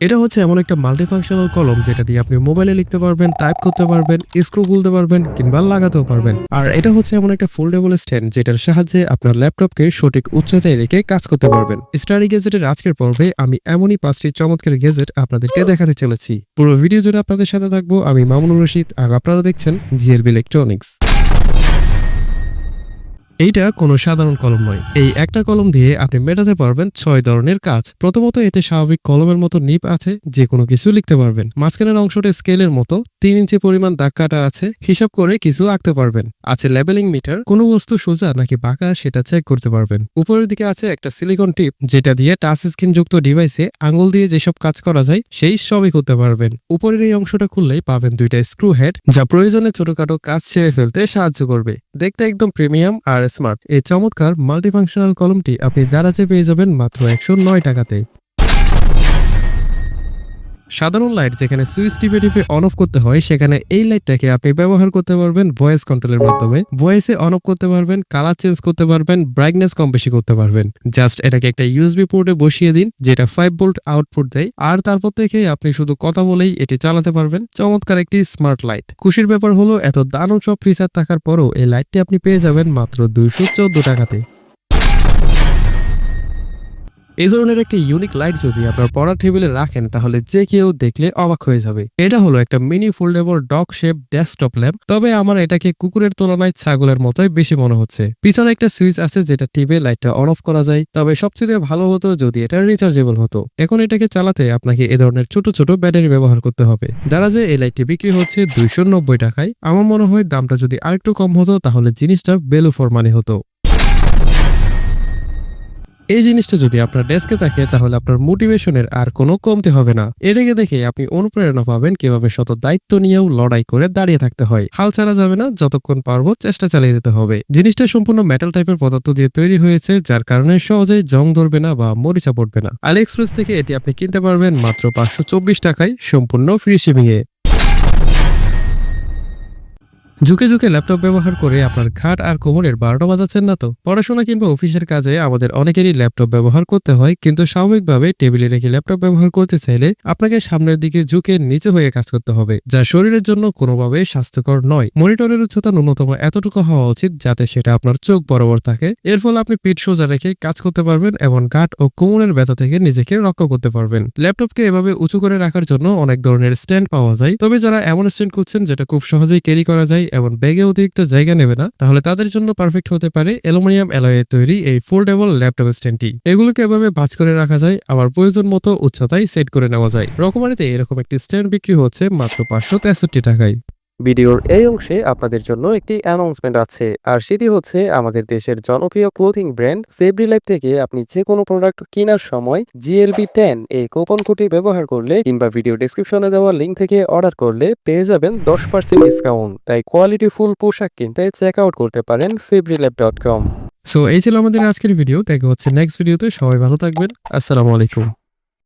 এটা হচ্ছে এমন একটা মাল্টিফাংশনাল কলম যেটা দিয়ে আপনি মোবাইলে লিখতে পারবেন টাইপ করতে পারবেন স্ক্রু খুলতে পারবেন কিংবা লাগাতেও পারবেন। আর এটা হচ্ছে এমন একটা ফোল্ডেবল স্ট্যান্ড যেটার সাহায্যে আপনার ল্যাপটপকে সঠিক উচ্চতায় রেখে কাজ করতে পারবেন। স্টাডি গেজেটের আজকের পর্বে আমি এমনই পাঁচটি চমৎকার গেজেট আপনাদেরকে দেখাতে চলেছি। পুরো ভিডিও জুড়ে আপনাদের সাথে থাকব আমি মামুনুর রশিদ আর আপনারা দেখছেন জিএলবি ইলেকট্রনিক্স এইটা কোনো সাধারণ কলম নয়। এই একটা কলম দিয়ে আপনি মেটাতে পারবেন ছয় ধরনের কাজ। প্রথমত, এতে স্বাভাবিক কলমের মতো নিপ আছে যে কোনো কিছু লিখতে পারবেন। মাঝখানের অংশটা স্কেলের মতো, তিন ইঞ্চি পরিমাণ দাগ কাটা আছে, হিসাব করে কিছু আঁকতে পারবেন। আছে লেবেলিং মিটার, কোনো বস্তু সোজা নাকি বাঁকা সেটা চেক করতে পারবেন। উপরের দিকে আছে একটা সিলিকন টিপ যেটা দিয়ে টাচ স্ক্রিন যুক্ত ডিভাইসে আঙুল দিয়ে যেসব কাজ করা যায়, সেই সবই করতে পারবেন। উপরের এই অংশটা খুললেই পাবেন দুইটা স্ক্রু হেড যা প্রয়োজনে ছোটখাটো কাজ ছেড়ে ফেলতে সাহায্য করবে। দেখতে একদম প্রিমিয়াম আর স্মার্ট এই চমৎকার মাল্টিফাংশনাল কলমটি আপনি দারাজে পেয়ে যাবেন মাত্র একশো নয় টাকাতে। সাধারণ লাইট যেখানে সুইচ টিপে টিপে অন অফ করতে হয়, সেখানে এই লাইটটাকে আপনি ব্যবহার করতে পারবেন ভয়েস কন্ট্রোলের মাধ্যমে। ভয়েসে অন অফ করতে পারবেন কালার চেঞ্জ করতে পারবেন ব্রাইটনেস কম বেশি করতে পারবেন। জাস্ট এটাকে একটা ইউএসবি পোর্টে বসিয়ে দিন, যেটা ফাইভ ভোল্ট আউটপুট দেয়। আর তারপর থেকে আপনি শুধু কথা বলেই এটি চালাতে পারবেন। চমৎকার একটি স্মার্ট লাইট খুশির ব্যাপার হলো, এত দারুণ সব ফিচার থাকার পরও এই লাইটটি আপনি পেয়ে যাবেন মাত্র দুইশো চোদ্দ টাকাতে। এই ধরনের একটা ইউনিক লাইট যদি আপনার পড়ার টেবিলে রাখেন, তাহলে যে কেউ দেখলে অবাক হয়ে যাবে। এটা হলো একটা mini foldable dog shape desktop lamp তবে আমার এটাকে কুকুরের তুলনায় ছাগলের মতোই বেশি মনে হচ্ছে। পিছনে একটা সুইচ আছে যেটা টিপে লাইটটা অন অফ করা যায়, তবে সবচেয়ে ভালো হতো যদি এটা রিচার্জেবল হতো। এখন এটাকে চালাতে আপনাকে এ ধরনের ছোট ছোট ব্যাটারি ব্যবহার করতে হবে। দারাজে এই লাইটটি বিক্রি হচ্ছে দুইশো নব্বই টাকায়, আমার মনে হয় দামটা যদি আরেকটু কম হতো, তাহলে জিনিসটা বেলু ফর মানি হতো। এই জিনিসটা যদি আপনার ডেস্কে থাকে, তাহলে আপনার মোটিভেশনের আর কোনো কমতে হবে না। এটাকে দেখে আপনি অনুপ্রেরণা পাবেন কীভাবে শত দায়িত্ব নিয়েও লড়াই করে দাঁড়িয়ে থাকতে হয়। হাল ছাড়া যাবে না, যতক্ষণ পারব চেষ্টা চালিয়ে যেতে হবে। জিনিসটা সম্পূর্ণ মেটাল টাইপের পদার্থ দিয়ে তৈরি হয়েছে, যার কারণে সহজেই জং ধরবে না বা মরিচা পড়বে না। আলি এক্সপ্রেস থেকে এটি আপনি কিনতে পারবেন মাত্র পাঁচশো চব্বিশ টাকায় সম্পূর্ণ ফ্রি শিপিং এ। ঝুঁকে ঝুঁকে ল্যাপটপ ব্যবহার করে আপনার ঘাট আর কোমরের বারোটা বাজাচ্ছেন না তো? পড়াশোনা কিংবা অফিসের কাজে আমাদের অনেকেরই ল্যাপটপ ব্যবহার করতে হয়, কিন্তু স্বাভাবিকভাবে টেবিলে রেখে ল্যাপটপ ব্যবহার করতে চাইলে আপনাকে সামনের দিকে ঝুঁকে নিচে হয়ে কাজ করতে হবে, যা শরীরের জন্য কোনোভাবে স্বাস্থ্যকর নয়। মনিটরের উচ্চতা ন্যূনতম এতটুকু হওয়া উচিত যাতে সেটা আপনার চোখ বরাবর থাকে। এর ফলে আপনি পিঠ সোজা রেখে কাজ করতে পারবেন এবং ঘাট ও কোমরের ব্যথা থেকে নিজেকে রক্ষা করতে পারবেন। ল্যাপটপকে এভাবে উঁচু করে রাখার জন্য অনেক ধরনের স্ট্যান্ড পাওয়া যায়, তবে যারা এমন স্ট্যান্ড খুঁজছেন যেটা খুব সহজেই ক্যারি করা যায় এবং ব্যাগে অতিরিক্ত জায়গা নেবে না, তাহলে তাদের জন্য পারফেক্ট হতে পারে অ্যালুমিনিয়াম অ্যালয়ে তৈরি এই ফোল্ডেবল ল্যাপটপ স্ট্যান্ডটি এগুলোকে এভাবে ভাঁজ করে রাখা যায়, আবার প্রয়োজন মতো উচ্চতায় সেট করে নেওয়া যায়। রকমারিতে এরকম একটি স্ট্যান্ড বিক্রি হচ্ছে মাত্র পাঁচশো তেষট্টি টাকায়। ভিডিওর এই অংশে আপনাদের জন্য একটি অ্যানাউন্সমেন্ট আছে, আর সেটি হচ্ছে আমাদের দেশের জনপ্রিয় ক্লোথিং ব্র্যান্ড ফেব্রি লাইফ থেকে আপনি যে কোনো প্রোডাক্ট কেনার সময় জিএলবি টেন এই কোপন কোডটি ব্যবহার করলে কিংবা ভিডিও ডিসক্রিপশনে দেওয়া লিঙ্ক থেকে অর্ডার করলে পেয়ে যাবেন দশ পার্সেন্ট ডিসকাউন্ট তাই কোয়ালিটি ফুল পোশাক কিনতে চেক আউট করতে পারেন ফেব্রিল্যাব ডট কম সো এই ছিল আমাদের আজকের ভিডিও দেখা হচ্ছে নেক্সট ভিডিওতে সবাই ভালো থাকবেন। আসসালামু আলাইকুম।